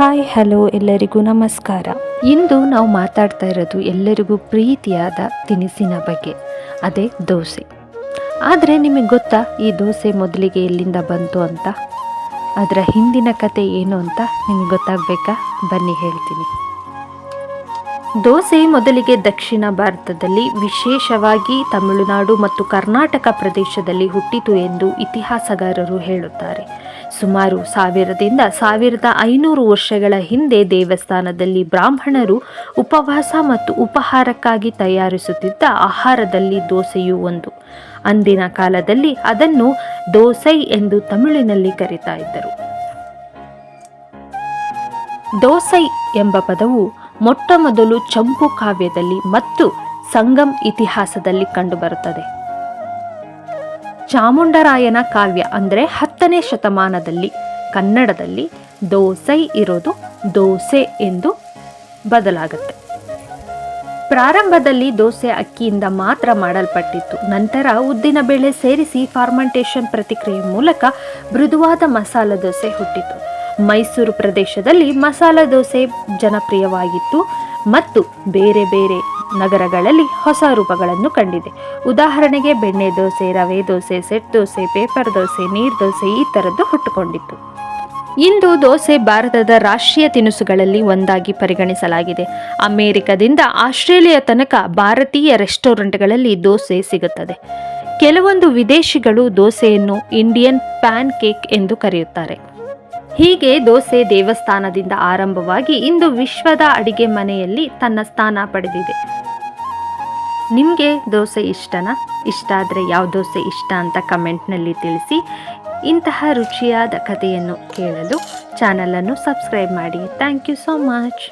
Hi, hello, ಎಲ್ಲರಿಗೂ ನಮಸ್ಕಾರ. ಇಂದು ನಾವು ಮಾತಾಡ್ತಾ ಇರೋದು ಎಲ್ಲರಿಗೂ ಪ್ರೀತಿಯಾದ ತಿನಿಸಿನ ಬಗ್ಗೆ, ಅದೇ ದೋಸೆ. ಆದರೆ ನಿಮಗೆ ಗೊತ್ತಾ, ಈ ದೋಸೆ ಮೊದಲಿಗೆ ಎಲ್ಲಿಂದ ಬಂತು ಅಂತ? ಅದರ ಹಿಂದಿನ ಕತೆ ಏನು ಅಂತ ನಿಮಗೆ ಗೊತ್ತಾಗಬೇಕಾ? ಬನ್ನಿ ಹೇಳ್ತೀನಿ. ದೋಸೆ ಮೊದಲಿಗೆ ದಕ್ಷಿಣ ಭಾರತದಲ್ಲಿ, ವಿಶೇಷವಾಗಿ ತಮಿಳುನಾಡು ಮತ್ತು ಕರ್ನಾಟಕ ಪ್ರದೇಶದಲ್ಲಿ ಹುಟ್ಟಿತು ಎಂದು ಇತಿಹಾಸಗಾರರು ಹೇಳುತ್ತಾರೆ. ಸುಮಾರು ಸಾವಿರದಿಂದ ಸಾವಿರದ ಐನೂರು ವರ್ಷಗಳ ಹಿಂದೆ ದೇವಸ್ಥಾನದಲ್ಲಿ ಬ್ರಾಹ್ಮಣರು ಉಪವಾಸ ಮತ್ತು ಉಪಹಾರಕ್ಕಾಗಿ ತಯಾರಿಸುತ್ತಿದ್ದ ಆಹಾರದಲ್ಲಿ ದೋಸೆಯು ಒಂದು. ಅಂದಿನ ಕಾಲದಲ್ಲಿ ಅದನ್ನು ದೋಸೈ ಎಂದು ತಮಿಳಿನಲ್ಲಿ ಕರೀತಾ ಇದ್ದರು. ದೋಸೈ ಎಂಬ ಪದವು ಮೊಟ್ಟ ಮೊದಲು ಚಂಪು ಕಾವ್ಯದಲ್ಲಿ ಮತ್ತು ಸಂಗಮ್ ಇತಿಹಾಸದಲ್ಲಿ ಕಂಡುಬರುತ್ತದೆ. ಚಾಮುಂಡರಾಯನ ಕಾವ್ಯ ಅಂದರೆ ಹತ್ತನೇ ಶತಮಾನದಲ್ಲಿ ಕನ್ನಡದಲ್ಲಿ ದೋಸೈ ಇರೋದು ದೋಸೆ ಎಂದು ಬದಲಾಗುತ್ತೆ. ಪ್ರಾರಂಭದಲ್ಲಿ ದೋಸೆ ಅಕ್ಕಿಯಿಂದ ಮಾತ್ರ ಮಾಡಲ್ಪಟ್ಟಿತ್ತು. ನಂತರ ಉದ್ದಿನ ಬೇಳೆ ಸೇರಿಸಿ ಫಾರ್ಮೆಂಟೇಷನ್ ಪ್ರತಿಕ್ರಿಯೆ ಮೂಲಕ ಮೃದುವಾದ ಮಸಾಲ ದೋಸೆ ಹುಟ್ಟಿತು. ಮೈಸೂರು ಪ್ರದೇಶದಲ್ಲಿ ಮಸಾಲ ದೋಸೆ ಜನಪ್ರಿಯವಾಗಿತ್ತು ಮತ್ತು ಬೇರೆ ಬೇರೆ ನಗರಗಳಲ್ಲಿ ಹೊಸ ರೂಪಗಳನ್ನು ಕಂಡಿದೆ. ಉದಾಹರಣೆಗೆ ಬೆಣ್ಣೆ ದೋಸೆ, ರವೆ ದೋಸೆ, ಸೆಟ್ ದೋಸೆ, ಪೇಪರ್ ದೋಸೆ, ನೀರು ದೋಸೆ ಈ ಥರದ್ದು ಹುಟ್ಟುಕೊಂಡಿತ್ತು. ಇಂದು ದೋಸೆ ಭಾರತದ ರಾಷ್ಟ್ರೀಯ ತಿನಿಸುಗಳಲ್ಲಿ ಒಂದಾಗಿ ಪರಿಗಣಿಸಲಾಗಿದೆ. ಅಮೆರಿಕದಿಂದ ಆಸ್ಟ್ರೇಲಿಯಾ ತನಕ ಭಾರತೀಯ ರೆಸ್ಟೋರೆಂಟ್ಗಳಲ್ಲಿ ದೋಸೆ ಸಿಗುತ್ತದೆ. ಕೆಲವೊಂದು ವಿದೇಶಿಗಳು ದೋಸೆಯನ್ನು ಇಂಡಿಯನ್ ಪ್ಯಾನ್ ಕೇಕ್ ಎಂದು ಕರೆಯುತ್ತಾರೆ. ಹೀಗೆ ದೋಸೆ ದೇವಸ್ಥಾನದಿಂದ ಆರಂಭವಾಗಿ ಇಂದು ವಿಶ್ವದ ಅಡಿಗೆ ಮನೆಯಲ್ಲಿ ತನ್ನ ಸ್ಥಾನ ಪಡೆದಿದೆ. ನಿಮಗೆ ದೋಸೆ ಇಷ್ಟನಾ? ಇಷ್ಟ ಆದರೆ ಯಾವ ದೋಸೆ ಇಷ್ಟ ಅಂತ ಕಮೆಂಟ್ನಲ್ಲಿ ತಿಳಿಸಿ. ಇಂತಹ ರುಚಿಯಾದ ಕಥೆಯನ್ನು ಕೇಳಲು ಚಾನಲನ್ನು ಸಬ್ಸ್ಕ್ರೈಬ್ ಮಾಡಿ. Thank you so much.